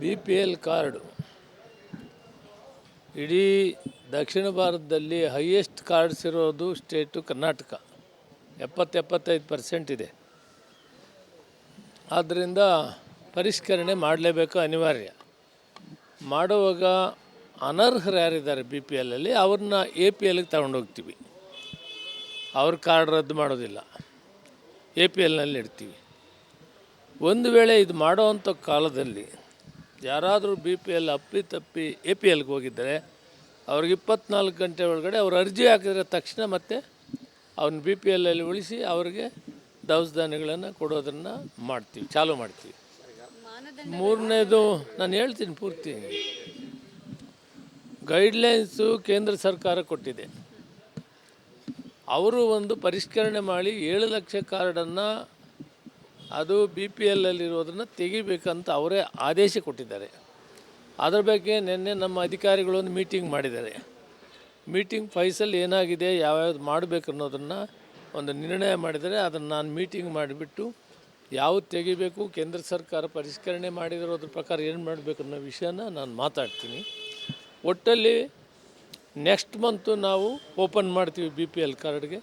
B P L card ಇಡೀ ದಕ್ಷಿಣ ಭಾರತದಲ್ಲಿ ಹೈಯೆಸ್ಟ್ ಕಾರ್ಡ್ಸ್ ಇರೋದು ಸ್ಟೇಟು ಕರ್ನಾಟಕ. ಎಪ್ಪತ್ತು ಎಪ್ಪತ್ತೈದು ಪರ್ಸೆಂಟ್ ಇದೆ. ಆದ್ದರಿಂದ ಪರಿಷ್ಕರಣೆ ಮಾಡಲೇಬೇಕು ಅನಿವಾರ್ಯ. ಮಾಡುವಾಗ ಅನರ್ಹರು ಯಾರಿದ್ದಾರೆ ಬಿ ಪಿ ಎಲ್ಲಲ್ಲಿ ಅವ್ರನ್ನ ಎ ಪಿ ಎಲ್ಗೆ ತಗೊಂಡೋಗ್ತೀವಿ ಅವ್ರ ಕಾರ್ಡ್ ರದ್ದು ಮಾಡೋದಿಲ್ಲ. ಎ ಪಿ ಎಲ್ನಲ್ಲಿ ಇಡ್ತೀವಿ. ಒಂದು ವೇಳೆ ಇದು ಮಾಡೋವಂಥ ಕಾಲದಲ್ಲಿ ಯಾರಾದರೂ ಬಿ ಪಿ ಎಲ್ ಅಪ್ಪಿ ತಪ್ಪಿ ಎ ಪಿ ಎಲ್ಗೆ ಹೋಗಿದ್ದರೆ ಅವ್ರಿಗೆ ಇಪ್ಪತ್ನಾಲ್ಕು ಗಂಟೆ ಒಳಗಡೆ ಅವ್ರು ಅರ್ಜಿ ಹಾಕಿದ್ರೆ ತಕ್ಷಣ ಮತ್ತೆ ಅವ್ನ ಬಿ ಪಿ ಎಲ್ಲಲ್ಲಿ ಉಳಿಸಿ ಅವ್ರಿಗೆ ದವಸಧಾನ್ಯಗಳನ್ನು ಕೊಡೋದನ್ನು ಮಾಡ್ತೀವಿ, ಚಾಲೂ ಮಾಡ್ತೀವಿ. ಮೂರನೇದು ನಾನು ಹೇಳ್ತೀನಿ ಪೂರ್ತಿ. ಗೈಡ್ಲೈನ್ಸು ಕೇಂದ್ರ ಸರ್ಕಾರ ಕೊಟ್ಟಿದೆ. ಅವರು ಒಂದು ಪರಿಷ್ಕರಣೆ ಮಾಡಿ ಏಳು ಲಕ್ಷ ಕಾರ್ಡನ್ನು ಅದು ಬಿ ಪಿ ಎಲ್ಲಲ್ಲಿರೋದನ್ನು ತೆಗಿಬೇಕಂತ ಅವರೇ ಆದೇಶ ಕೊಟ್ಟಿದ್ದಾರೆ. ಅದರ ಬಗ್ಗೆ ನಿನ್ನೆ ನಮ್ಮ ಅಧಿಕಾರಿಗಳೊಂದು ಮೀಟಿಂಗ್ ಮಾಡಿದ್ದಾರೆ. ಮೀಟಿಂಗ್ ಫೈಸಲ್ಲಿ ಏನಾಗಿದೆ, ಯಾವ್ಯಾವ್ದು ಮಾಡಬೇಕು ಅನ್ನೋದನ್ನು ಒಂದು ನಿರ್ಣಯ ಮಾಡಿದರೆ ಅದನ್ನು ನಾನು ಮೀಟಿಂಗ್ ಮಾಡಿಬಿಟ್ಟು ಯಾವ್ದು ತೆಗಿಬೇಕು, ಕೇಂದ್ರ ಸರ್ಕಾರ ಪರಿಷ್ಕರಣೆ ಮಾಡಿದಿರೋದ್ರ ಪ್ರಕಾರ ಏನು ಮಾಡಬೇಕು ಅನ್ನೋ ವಿಷಯನ ನಾನು ಮಾತಾಡ್ತೀನಿ. ಒಟ್ಟಲ್ಲಿ ನೆಕ್ಸ್ಟ್ ಮಂತು ನಾವು ಓಪನ್ ಮಾಡ್ತೀವಿ ಬಿ ಪಿ ಎಲ್ ಕಾರ್ಡ್ಗೆ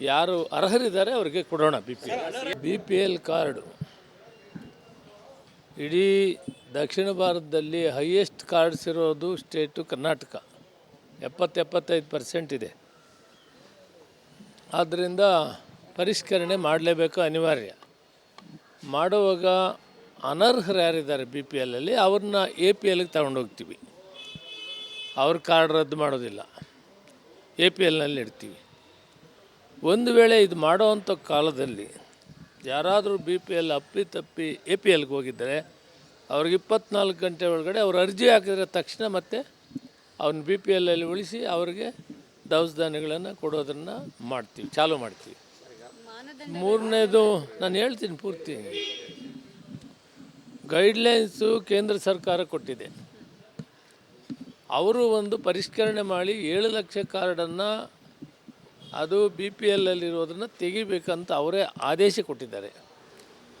ಯಾರು ಅರ್ಹರಿದ್ದಾರೆ ಅವರಿಗೆ ಕೊಡೋಣ B P L. B P L card. ಇಡೀ ದಕ್ಷಿಣ ಭಾರತದಲ್ಲಿ ಹೈಯೆಸ್ಟ್ ಕಾರ್ಡ್ಸ್ ಇರೋದು ಸ್ಟೇಟು ಕರ್ನಾಟಕ. ಎಪ್ಪತ್ತು ಎಪ್ಪತ್ತೈದು ಪರ್ಸೆಂಟ್ ಇದೆ. ಆದ್ದರಿಂದ ಪರಿಷ್ಕರಣೆ ಮಾಡಲೇಬೇಕು ಅನಿವಾರ್ಯ. ಮಾಡುವಾಗ ಅನರ್ಹರು ಯಾರಿದ್ದಾರೆ ಬಿ ಪಿ ಎಲ್ಲಲ್ಲಿ ಅವ್ರನ್ನ ಎ ಪಿ ಎಲ್ಗೆ ತಗೊಂಡೋಗ್ತೀವಿ ಅವ್ರ ಕಾರ್ಡ್ ರದ್ದು ಮಾಡೋದಿಲ್ಲ. ಎ ಪಿ ಎಲ್ನಲ್ಲಿ ಇಡ್ತೀವಿ. ಒಂದು ವೇಳೆ ಇದು ಮಾಡೋವಂಥ ಕಾಲದಲ್ಲಿ ಯಾರಾದರೂ ಬಿ ಪಿ ಎಲ್ ಅಪ್ಪಿ ತಪ್ಪಿ ಎ ಪಿ ಎಲ್ಗೆ ಹೋಗಿದ್ದರೆ ಅವ್ರಿಗೆ ಇಪ್ಪತ್ನಾಲ್ಕು ಗಂಟೆ ಒಳಗಡೆ ಅವ್ರು ಅರ್ಜಿ ಹಾಕಿದ್ರೆ ತಕ್ಷಣ ಮತ್ತೆ ಅವ್ನ ಬಿ ಪಿ ಎಲ್ಲಲ್ಲಿ ಉಳಿಸಿ ಅವ್ರಿಗೆ ದವಸ ಧಾನ್ಯಗಳನ್ನು ಕೊಡೋದನ್ನು ಮಾಡ್ತೀವಿ, ಚಾಲೂ ಮಾಡ್ತೀವಿ. ಮೂರನೇದು ನಾನು ಹೇಳ್ತೀನಿ ಪೂರ್ತಿ. ಗೈಡ್ಲೈನ್ಸು ಕೇಂದ್ರ ಸರ್ಕಾರ ಕೊಟ್ಟಿದೆ. ಅವರು ಒಂದು ಪರಿಷ್ಕರಣೆ ಮಾಡಿ ಏಳು ಲಕ್ಷ ಕಾರ್ಡನ್ನು ಅದು ಬಿ ಪಿ ಎಲ್ಲಲ್ಲಿರೋದನ್ನು ತೆಗಿಬೇಕಂತ ಅವರೇ ಆದೇಶ ಕೊಟ್ಟಿದ್ದಾರೆ.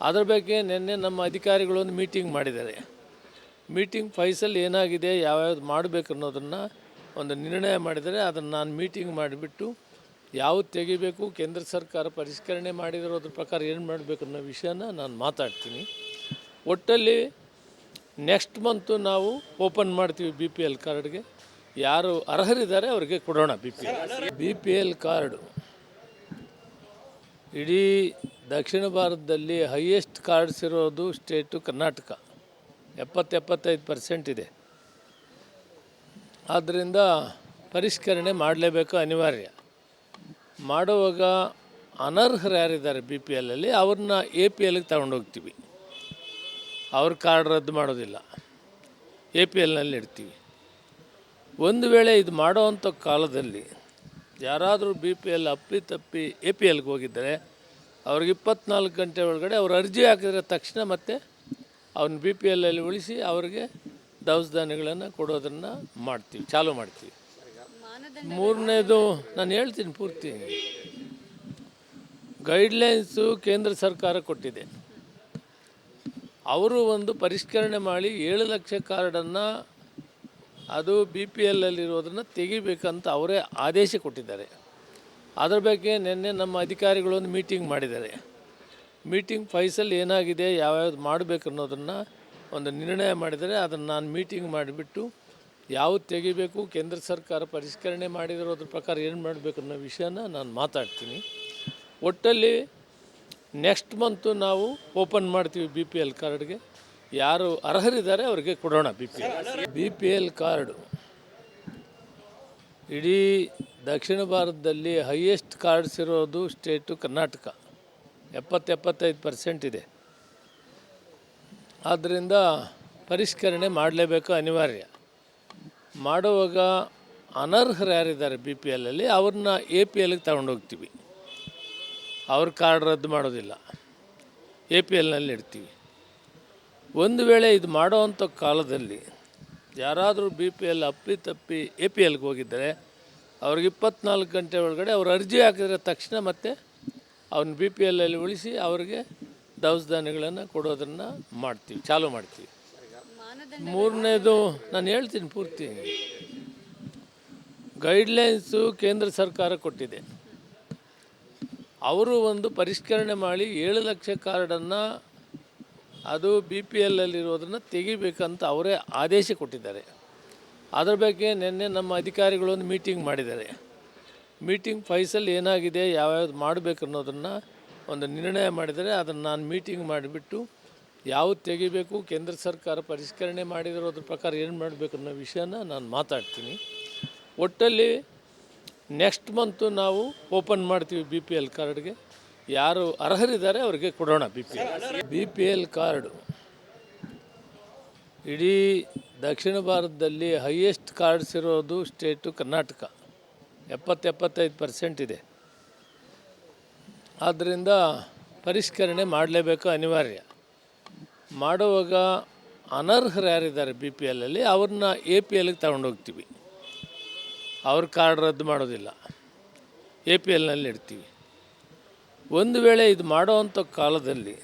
ಅದ್ರ ಬಗ್ಗೆ ನಿನ್ನೆ ನಮ್ಮ ಅಧಿಕಾರಿಗಳು ಒಂದು ಮೀಟಿಂಗ್ ಮಾಡಿದ್ದಾರೆ. ಮೀಟಿಂಗ್ ಫೈಸಲ್ ಏನಾಗಿದೆ, ಯಾವ್ಯಾವ್ದು ಮಾಡಬೇಕು ಅನ್ನೋದನ್ನು ಒಂದು ನಿರ್ಣಯ ಮಾಡಿದರೆ ಅದನ್ನು ನಾನು ಮೀಟಿಂಗ್ ಮಾಡಿಬಿಟ್ಟು ಯಾವ್ದು ತೆಗಿಬೇಕು, ಕೇಂದ್ರ ಸರ್ಕಾರ ಪರಿಷ್ಕರಣೆ ಮಾಡಿದಿರೋದ್ರ ಪ್ರಕಾರ ಏನು ಮಾಡಬೇಕು ಅನ್ನೋ ವಿಷಯನ ನಾನು ಮಾತಾಡ್ತೀನಿ. ಒಟ್ಟಲ್ಲಿ ನೆಕ್ಸ್ಟ್ ಮಂತು ನಾವು ಓಪನ್ ಮಾಡ್ತೀವಿ ಬಿ ಪಿ ಎಲ್ ಕಾರ್ಡ್ಗೆ ಯಾರು ಅರ್ಹರಿದ್ದಾರೆ ಅವರಿಗೆ ಕೊಡೋಣ B P L. B P L card ಇಡೀ ದಕ್ಷಿಣ ಭಾರತದಲ್ಲಿ ಹೈಯೆಸ್ಟ್ ಕಾರ್ಡ್ಸ್ ಇರೋದು ಸ್ಟೇಟು ಕರ್ನಾಟಕ. ಎಪ್ಪತ್ತು ಎಪ್ಪತ್ತೈದು ಪರ್ಸೆಂಟ್ ಇದೆ. ಆದ್ದರಿಂದ ಪರಿಷ್ಕರಣೆ ಮಾಡಲೇಬೇಕು ಅನಿವಾರ್ಯ. ಮಾಡುವಾಗ ಅನರ್ಹರು ಯಾರಿದ್ದಾರೆ ಬಿ ಪಿ ಎಲ್ಲಲ್ಲಿ ಅವ್ರನ್ನ ಎ ಪಿ ಎಲ್ಗೆ ತಗೊಂಡೋಗ್ತೀವಿ ಅವ್ರ ಕಾರ್ಡ್ ರದ್ದು ಮಾಡೋದಿಲ್ಲ. ಎ ಪಿ ಎಲ್ನಲ್ಲಿ ಇಡ್ತೀವಿ. ಒಂದು ವೇಳೆ ಇದು ಮಾಡೋವಂಥ ಕಾಲದಲ್ಲಿ ಯಾರಾದರೂ ಬಿ ಪಿ ಎಲ್ ಅಪ್ಪಿ ತಪ್ಪಿ ಎ ಪಿ ಎಲ್ಗೆ ಹೋಗಿದ್ದರೆ ಅವ್ರಿಗೆ ಇಪ್ಪತ್ನಾಲ್ಕು ಗಂಟೆ ಒಳಗಡೆ ಅವ್ರು ಅರ್ಜಿ ಹಾಕಿದ್ರೆ ತಕ್ಷಣ ಮತ್ತೆ ಅವ್ನ ಬಿ ಪಿ ಎಲ್ಲಲ್ಲಿ ಉಳಿಸಿ ಅವರಿಗೆ ದವಸ ಧಾನ್ಯಗಳನ್ನು ಕೊಡೋದನ್ನು ಮಾಡ್ತೀವಿ, ಚಾಲು ಮಾಡ್ತೀವಿ. ಮೂರನೇದು ನಾನು ಹೇಳ್ತೀನಿ ಪೂರ್ತಿ. ಗೈಡ್ಲೈನ್ಸು ಕೇಂದ್ರ ಸರ್ಕಾರ ಕೊಟ್ಟಿದೆ. ಅವರು ಒಂದು ಪರಿಷ್ಕರಣೆ ಮಾಡಿ ಏಳು ಲಕ್ಷ ಕಾರ್ಡನ್ನು ಅದು ಬಿ ಪಿ ಎಲ್ಲಲ್ಲಿರೋದನ್ನು ತೆಗಿಬೇಕಂತ ಅವರೇ ಆದೇಶ ಕೊಟ್ಟಿದ್ದಾರೆ. ಅದರ ಬಗ್ಗೆ ನಿನ್ನೆ ನಮ್ಮ ಅಧಿಕಾರಿಗಳೊಂದು ಮೀಟಿಂಗ್ ಮಾಡಿದ್ದಾರೆ. ಮೀಟಿಂಗ್ ಫೈಸಲ್ಲಿ ಏನಾಗಿದೆ, ಯಾವ್ಯಾವ್ದು ಮಾಡಬೇಕು ಅನ್ನೋದನ್ನು ಒಂದು ನಿರ್ಣಯ ಮಾಡಿದರೆ ಅದನ್ನು ನಾನು ಮೀಟಿಂಗ್ ಮಾಡಿಬಿಟ್ಟು ಯಾವುದು ತೆಗಿಬೇಕು, ಕೇಂದ್ರ ಸರ್ಕಾರ ಪರಿಷ್ಕರಣೆ ಮಾಡಿದಿರೋದ್ರ ಪ್ರಕಾರ ಏನು ಮಾಡಬೇಕು ಅನ್ನೋ ವಿಷಯನ ನಾನು ಮಾತಾಡ್ತೀನಿ. ಒಟ್ಟಲ್ಲಿ ನೆಕ್ಸ್ಟ್ ಮಂತು ನಾವು ಓಪನ್ ಮಾಡ್ತೀವಿ ಬಿ ಪಿ ಎಲ್ ಕಾರ್ಡ್ಗೆ ಯಾರು ಅರ್ಹರಿದ್ದಾರೆ ಅವರಿಗೆ ಕೊಡೋಣ B P L. B P L card. ಇಡೀ ದಕ್ಷಿಣ ಭಾರತದಲ್ಲಿ ಹೈಯೆಸ್ಟ್ ಕಾರ್ಡ್ಸ್ ಇರೋದು ಸ್ಟೇಟು ಕರ್ನಾಟಕ. ಎಪ್ಪತ್ತು ಎಪ್ಪತ್ತೈದು ಪರ್ಸೆಂಟ್ ಇದೆ. ಆದ್ದರಿಂದ ಪರಿಷ್ಕರಣೆ ಮಾಡಲೇಬೇಕು ಅನಿವಾರ್ಯ. ಮಾಡುವಾಗ ಅನರ್ಹರು ಯಾರಿದ್ದಾರೆ ಬಿ ಪಿ ಎಲ್ಲಲ್ಲಿ ಅವ್ರನ್ನ ಎ ಪಿ ಎಲ್ಗೆ ತಗೊಂಡೋಗ್ತೀವಿ ಅವ್ರ ಕಾರ್ಡ್ ರದ್ದು ಮಾಡೋದಿಲ್ಲ. ಎ ಪಿ ಎಲ್ನಲ್ಲಿ ಇಡ್ತೀವಿ. ಒಂದು ವೇಳೆ ಇದು ಮಾಡೋವಂಥ ಕಾಲದಲ್ಲಿ ಯಾರಾದರೂ ಬಿ ಪಿ ಎಲ್ ಅಪ್ಪಿ ತಪ್ಪಿ ಎ ಪಿ ಎಲ್ಗೆ ಹೋಗಿದ್ದರೆ ಅವ್ರಿಗೆ ಇಪ್ಪತ್ನಾಲ್ಕು ಗಂಟೆ ಒಳಗಡೆ ಅವ್ರು ಅರ್ಜಿ ಹಾಕಿದ್ರೆ ತಕ್ಷಣ ಮತ್ತೆ ಅವ್ನ ಬಿ ಪಿ ಎಲ್ಲಲ್ಲಿ ಉಳಿಸಿ ಅವ್ರಿಗೆ ದವಸ ಧಾನ್ಯಗಳನ್ನು ಕೊಡೋದನ್ನು ಮಾಡ್ತೀವಿ, ಚಾಲೂ ಮಾಡ್ತೀವಿ. ಮೂರನೇದು ನಾನು ಹೇಳ್ತೀನಿ ಪೂರ್ತಿ. ಗೈಡ್ಲೈನ್ಸು ಕೇಂದ್ರ ಸರ್ಕಾರ ಕೊಟ್ಟಿದೆ. ಅವರು ಒಂದು ಪರಿಷ್ಕರಣೆ ಮಾಡಿ ಏಳು ಲಕ್ಷ ಕಾರ್ಡನ್ನು ಅದು ಬಿ ಪಿ ಎಲ್ಲಲ್ಲಿರೋದನ್ನು ತೆಗಿಬೇಕಂತ ಅವರೇ ಆದೇಶ ಕೊಟ್ಟಿದ್ದಾರೆ. ಅದರ ಬಗ್ಗೆ ನಿನ್ನೆ ನಮ್ಮ ಅಧಿಕಾರಿಗಳೊಂದು ಮೀಟಿಂಗ್ ಮಾಡಿದ್ದಾರೆ. ಮೀಟಿಂಗ್ ಫೈಸಲ್ಲಿ ಏನಾಗಿದೆ, ಯಾವ್ಯಾವ್ದು ಮಾಡಬೇಕು ಅನ್ನೋದನ್ನು ಒಂದು ನಿರ್ಣಯ ಮಾಡಿದರೆ ಅದನ್ನು ನಾನು ಮೀಟಿಂಗ್ ಮಾಡಿಬಿಟ್ಟು ಯಾವ್ದು ತೆಗಿಬೇಕು, ಕೇಂದ್ರ ಸರ್ಕಾರ ಪರಿಷ್ಕರಣೆ ಮಾಡಿದಿರೋದ್ರ ಪ್ರಕಾರ ಏನು ಮಾಡಬೇಕು ಅನ್ನೋ ವಿಷಯನ ನಾನು ಮಾತಾಡ್ತೀನಿ. ಒಟ್ಟಲ್ಲಿ ನೆಕ್ಸ್ಟ್ ಮಂತು ನಾವು ಓಪನ್ ಮಾಡ್ತೀವಿ ಬಿ ಪಿ ಎಲ್ ಕಾರ್ಡ್ಗೆ ಯಾರು ಅರ್ಹರಿದ್ದಾರೆ ಅವರಿಗೆ ಕೊಡೋಣ B P L. B P L card. ಇಡೀ ದಕ್ಷಿಣ ಭಾರತದಲ್ಲಿ ಹೈಯೆಸ್ಟ್ ಕಾರ್ಡ್ಸ್ ಇರೋದು ಸ್ಟೇಟು ಕರ್ನಾಟಕ. ಎಪ್ಪತ್ತು ಎಪ್ಪತ್ತೈದು ಪರ್ಸೆಂಟ್ ಇದೆ. ಆದ್ದರಿಂದ ಪರಿಷ್ಕರಣೆ ಮಾಡಲೇಬೇಕು ಅನಿವಾರ್ಯ. ಮಾಡುವಾಗ ಅನರ್ಹರು ಯಾರಿದ್ದಾರೆ ಬಿ ಪಿ ಎಲ್ಲಲ್ಲಿ ಅವ್ರನ್ನ ಎ ಪಿ ಎಲ್ಗೆ ತಗೊಂಡೋಗ್ತೀವಿ ಅವ್ರ ಕಾರ್ಡ್ ರದ್ದು ಮಾಡೋದಿಲ್ಲ. ಎ ಪಿ ಎಲ್ನಲ್ಲಿ ಇಡ್ತೀವಿ. ಒಂದು ವೇಳೆ ಇದು ಮಾಡೋವಂಥ ಕಾಲದಲ್ಲಿ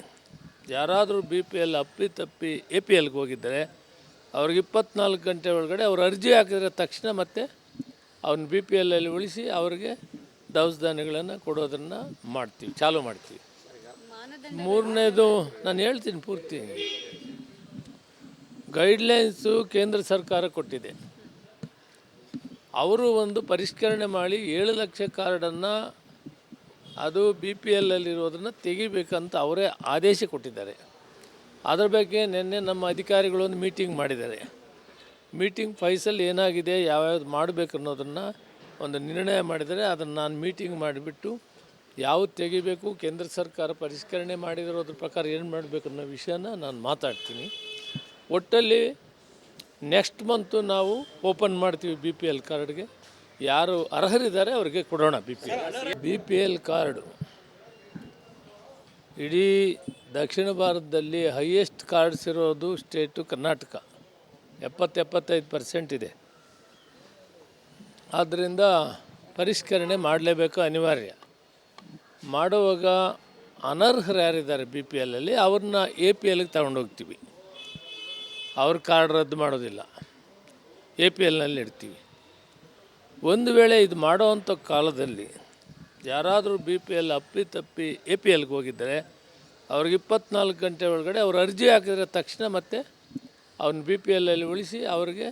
ಯಾರಾದರೂ ಬಿ ಪಿ ಎಲ್ ಅಪ್ಪಿ ತಪ್ಪಿ ಎ ಪಿ ಎಲ್ಗೆ ಹೋಗಿದ್ದರೆ ಅವ್ರಿಗೆ ಇಪ್ಪತ್ನಾಲ್ಕು ಗಂಟೆ ಒಳಗಡೆ ಅವ್ರು ಅರ್ಜಿ ಹಾಕಿದ್ರೆ ತಕ್ಷಣ ಮತ್ತೆ ಅವ್ನ ಬಿ ಪಿ ಎಲ್ಲಲ್ಲಿ ಉಳಿಸಿ ಅವ್ರಿಗೆ ದವಸ ಧಾನ್ಯಗಳನ್ನು ಕೊಡೋದನ್ನು ಮಾಡ್ತೀವಿ, ಚಾಲು ಮಾಡ್ತೀವಿ. ಮೂರನೇದು ನಾನು ಹೇಳ್ತೀನಿ ಪೂರ್ತಿ. ಗೈಡ್ಲೈನ್ಸು ಕೇಂದ್ರ ಸರ್ಕಾರ ಕೊಟ್ಟಿದೆ. ಅವರು ಒಂದು ಪರಿಷ್ಕರಣೆ ಮಾಡಿ ಏಳು ಲಕ್ಷ ಕಾರ್ಡನ್ನು ಅದು ಬಿ ಪಿ ಎಲ್ಲಲ್ಲಿರೋದನ್ನು ತೆಗಿಬೇಕಂತ ಅವರೇ ಆದೇಶ ಕೊಟ್ಟಿದ್ದಾರೆ. ಅದರ ಬಗ್ಗೆ ನಿನ್ನೆ ನಮ್ಮ ಅಧಿಕಾರಿಗಳು ಒಂದು ಮೀಟಿಂಗ್ ಮಾಡಿದ್ದಾರೆ. ಮೀಟಿಂಗ್ ಫೈಸಲ್ ಏನಾಗಿದೆ, ಯಾವ್ಯಾವ್ದು ಮಾಡಬೇಕು ಅನ್ನೋದನ್ನು ಒಂದು ನಿರ್ಣಯ ಮಾಡಿದರೆ ಅದನ್ನು ನಾನು ಮೀಟಿಂಗ್ ಮಾಡಿಬಿಟ್ಟು ಯಾವ್ದು ತೆಗಿಬೇಕು, ಕೇಂದ್ರ ಸರ್ಕಾರ ಪರಿಷ್ಕರಣೆ ಮಾಡಿರೋದ್ರ ಪ್ರಕಾರ ಏನು ಮಾಡಬೇಕು ಅನ್ನೋ ವಿಷಯನ ನಾನು ಮಾತಾಡ್ತೀನಿ. ಒಟ್ಟಲ್ಲಿ ನೆಕ್ಸ್ಟ್ ಮಂತು ನಾವು ಓಪನ್ ಮಾಡ್ತೀವಿ ಬಿ ಪಿ ಎಲ್ ಕಾರ್ಡ್ಗೆ ಯಾರು ಅರ್ಹರಿದ್ದಾರೆ ಅವರಿಗೆ ಕೊಡೋಣ B P L B P L card ಇಡೀ ದಕ್ಷಿಣ ಭಾರತದಲ್ಲಿ ಹೈಯೆಸ್ಟ್ ಕಾರ್ಡ್ಸ್ ಇರೋದು ಸ್ಟೇಟು ಕರ್ನಾಟಕ. ಎಪ್ಪತ್ತು ಎಪ್ಪತ್ತೈದು ಪರ್ಸೆಂಟ್ ಇದೆ. ಆದ್ದರಿಂದ ಪರಿಷ್ಕರಣೆ ಮಾಡಲೇಬೇಕು ಅನಿವಾರ್ಯ. ಮಾಡುವಾಗ ಅನರ್ಹರು ಯಾರಿದ್ದಾರೆ ಬಿ ಪಿ ಎಲ್ಲಲ್ಲಿ ಅವ್ರನ್ನ ಎ ಪಿ ಎಲ್ಗೆ ತಗೊಂಡೋಗ್ತೀವಿ ಅವ್ರ ಕಾರ್ಡ್ ರದ್ದು ಮಾಡೋದಿಲ್ಲ. ಎ ಪಿ ಎಲ್ನಲ್ಲಿ ಇಡ್ತೀವಿ. ಒಂದು ವೇಳೆ ಇದು ಮಾಡೋವಂಥ ಕಾಲದಲ್ಲಿ ಯಾರಾದರೂ ಬಿ ಪಿ ಎಲ್ ಅಪ್ಪಿ ತಪ್ಪಿ ಎ ಪಿ ಎಲ್ಗೆ ಹೋಗಿದ್ದರೆ ಅವ್ರಿಗೆ ಇಪ್ಪತ್ನಾಲ್ಕು ಗಂಟೆ ಒಳಗಡೆ ಅವ್ರು ಅರ್ಜಿ ಹಾಕಿದ್ರೆ ತಕ್ಷಣ ಮತ್ತೆ ಅವ್ನ ಬಿ ಪಿ ಎಲ್ಲಲ್ಲಿ ಉಳಿಸಿ ಅವ್ರಿಗೆ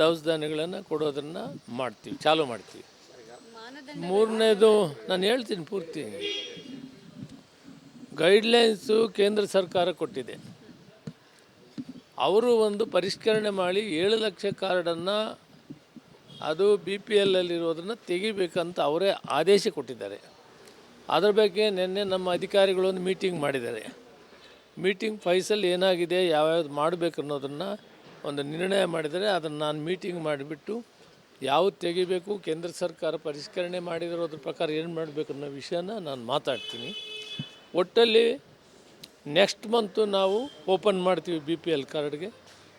ದವಸ ಧಾನ್ಯಗಳನ್ನು ಕೊಡೋದನ್ನು ಮಾಡ್ತೀವಿ, ಚಾಲೂ ಮಾಡ್ತೀವಿ. ಮೂರನೇದು ನಾನು ಹೇಳ್ತೀನಿ ಪೂರ್ತಿ. ಗೈಡ್ಲೈನ್ಸು ಕೇಂದ್ರ ಸರ್ಕಾರ ಕೊಟ್ಟಿದೆ. ಅವರು ಒಂದು ಪರಿಷ್ಕರಣೆ ಮಾಡಿ ಏಳು ಲಕ್ಷ ಕಾರ್ಡನ್ನು ಅದು ಬಿ ಪಿ ಎಲ್ಲಲ್ಲಿರೋದನ್ನು ತೆಗಿಬೇಕಂತ ಅವರೇ ಆದೇಶ ಕೊಟ್ಟಿದ್ದಾರೆ. ಅದರ ಬಗ್ಗೆ ನಿನ್ನೆ ನಮ್ಮ ಅಧಿಕಾರಿಗಳೊಂದು ಮೀಟಿಂಗ್ ಮಾಡಿದ್ದಾರೆ. ಮೀಟಿಂಗ್ ಫೈಸಲ್ಲಿ ಏನಾಗಿದೆ, ಯಾವ್ಯಾವ್ದು ಮಾಡಬೇಕು ಅನ್ನೋದನ್ನು ಒಂದು ನಿರ್ಣಯ ಮಾಡಿದರೆ ಅದನ್ನು ನಾನು ಮೀಟಿಂಗ್ ಮಾಡಿಬಿಟ್ಟು ಯಾವ್ದು ತೆಗಿಬೇಕು, ಕೇಂದ್ರ ಸರ್ಕಾರ ಪರಿಷ್ಕರಣೆ ಮಾಡಿದಿರೋದ್ರ ಪ್ರಕಾರ ಏನು ಮಾಡಬೇಕು ಅನ್ನೋ ವಿಷಯನ ನಾನು ಮಾತಾಡ್ತೀನಿ. ಒಟ್ಟಲ್ಲಿ ನೆಕ್ಸ್ಟ್ ಮಂತು ನಾವು ಓಪನ್ ಮಾಡ್ತೀವಿ ಬಿ ಪಿ ಎಲ್ ಕಾರ್ಡ್ಗೆ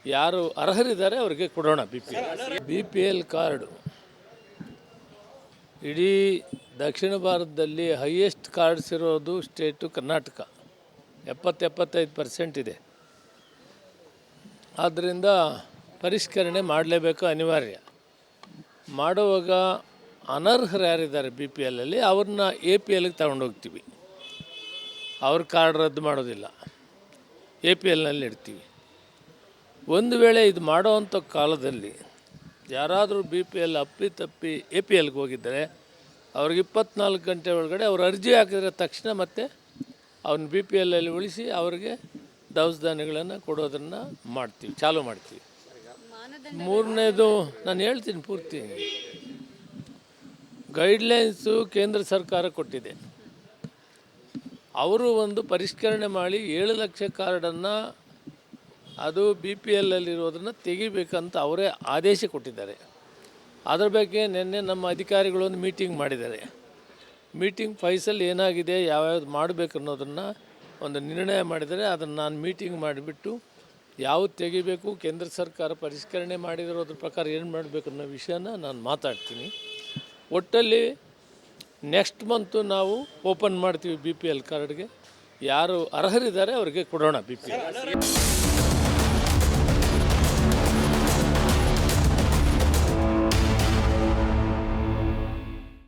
ಯಾರು ಅರ್ಹರಿದ್ದಾರೆ ಅವರಿಗೆ ಕೊಡೋಣ B P L. B P L card. ಇಡೀ ದಕ್ಷಿಣ ಭಾರತದಲ್ಲಿ ಹೈಯೆಸ್ಟ್ ಕಾರ್ಡ್ಸ್ ಇರೋದು ಸ್ಟೇಟು ಕರ್ನಾಟಕ. ಎಪ್ಪತ್ತು ಎಪ್ಪತ್ತೈದು ಪರ್ಸೆಂಟ್ ಇದೆ. ಆದ್ದರಿಂದ ಪರಿಷ್ಕರಣೆ ಮಾಡಲೇಬೇಕು ಅನಿವಾರ್ಯ. ಮಾಡುವಾಗ ಅನರ್ಹರು ಯಾರಿದ್ದಾರೆ ಬಿ ಪಿ ಎಲ್ಲಲ್ಲಿ ಅವ್ರನ್ನ ಎ ಪಿ ಎಲ್ಗೆ ತಗೊಂಡೋಗ್ತೀವಿ ಅವ್ರ ಕಾರ್ಡ್ ರದ್ದು ಮಾಡೋದಿಲ್ಲ. ಎ ಪಿ ಎಲ್ನಲ್ಲಿ ಇಡ್ತೀವಿ. ಒಂದು ವೇಳೆ ಇದು ಮಾಡೋವಂಥ ಕಾಲದಲ್ಲಿ ಯಾರಾದರೂ ಬಿ ಪಿ ಎಲ್ ಅಪ್ಪಿ ತಪ್ಪಿ ಎ ಪಿ ಎಲ್ಗೆ ಹೋಗಿದ್ದರೆ ಅವ್ರಿಗೆ ಇಪ್ಪತ್ನಾಲ್ಕು ಗಂಟೆ ಒಳಗಡೆ ಅವ್ರು ಅರ್ಜಿ ಹಾಕಿದ್ರೆ ತಕ್ಷಣ ಮತ್ತೆ ಅವ್ನ ಬಿ ಪಿ ಎಲ್ಲಲ್ಲಿ ಉಳಿಸಿ ಅವ್ರಿಗೆ ದವಸ ಧಾನ್ಯಗಳನ್ನು ಕೊಡೋದನ್ನು ಮಾಡ್ತೀವಿ, ಚಾಲೂ ಮಾಡ್ತೀವಿ. ಮೂರನೇದು ನಾನು ಹೇಳ್ತೀನಿ ಪೂರ್ತಿ. ಗೈಡ್ಲೈನ್ಸು ಕೇಂದ್ರ ಸರ್ಕಾರ ಕೊಟ್ಟಿದೆ. ಅವರು ಒಂದು ಪರಿಷ್ಕರಣೆ ಮಾಡಿ ಏಳು ಲಕ್ಷ ಕಾರ್ಡನ್ನು ಅದು ಬಿ ಪಿ ಎಲ್ಲಲ್ಲಿರೋದನ್ನು ತೆಗಿಬೇಕಂತ ಅವರೇ ಆದೇಶ ಕೊಟ್ಟಿದ್ದಾರೆ. ಅದರ ಬಗ್ಗೆ ನಿನ್ನೆ ನಮ್ಮ ಅಧಿಕಾರಿಗಳೊಂದು ಮೀಟಿಂಗ್ ಮಾಡಿದ್ದಾರೆ. ಮೀಟಿಂಗ್ ಫೈಸಲ್ಲಿ ಏನಾಗಿದೆ, ಯಾವ್ಯಾವ್ದು ಮಾಡಬೇಕು ಅನ್ನೋದನ್ನು ಒಂದು ನಿರ್ಣಯ ಮಾಡಿದರೆ ಅದನ್ನು ನಾನು ಮೀಟಿಂಗ್ ಮಾಡಿಬಿಟ್ಟು ಯಾವ್ದು ತೆಗಿಬೇಕು, ಕೇಂದ್ರ ಸರ್ಕಾರ ಪರಿಷ್ಕರಣೆ ಮಾಡಿದಿರೋದ್ರ ಪ್ರಕಾರ ಏನು ಮಾಡಬೇಕು ಅನ್ನೋ ವಿಷಯನ ನಾನು ಮಾತಾಡ್ತೀನಿ. ಒಟ್ಟಲ್ಲಿ ನೆಕ್ಸ್ಟ್ ಮಂತು ನಾವು ಓಪನ್ ಮಾಡ್ತೀವಿ ಬಿ ಪಿ ಎಲ್ ಕಾರ್ಡ್ಗೆ ಯಾರು ಅರ್ಹರಿದ್ದಾರೆ ಅವರಿಗೆ ಕೊಡೋಣ ಬಿ ಪಿ ಎಲ್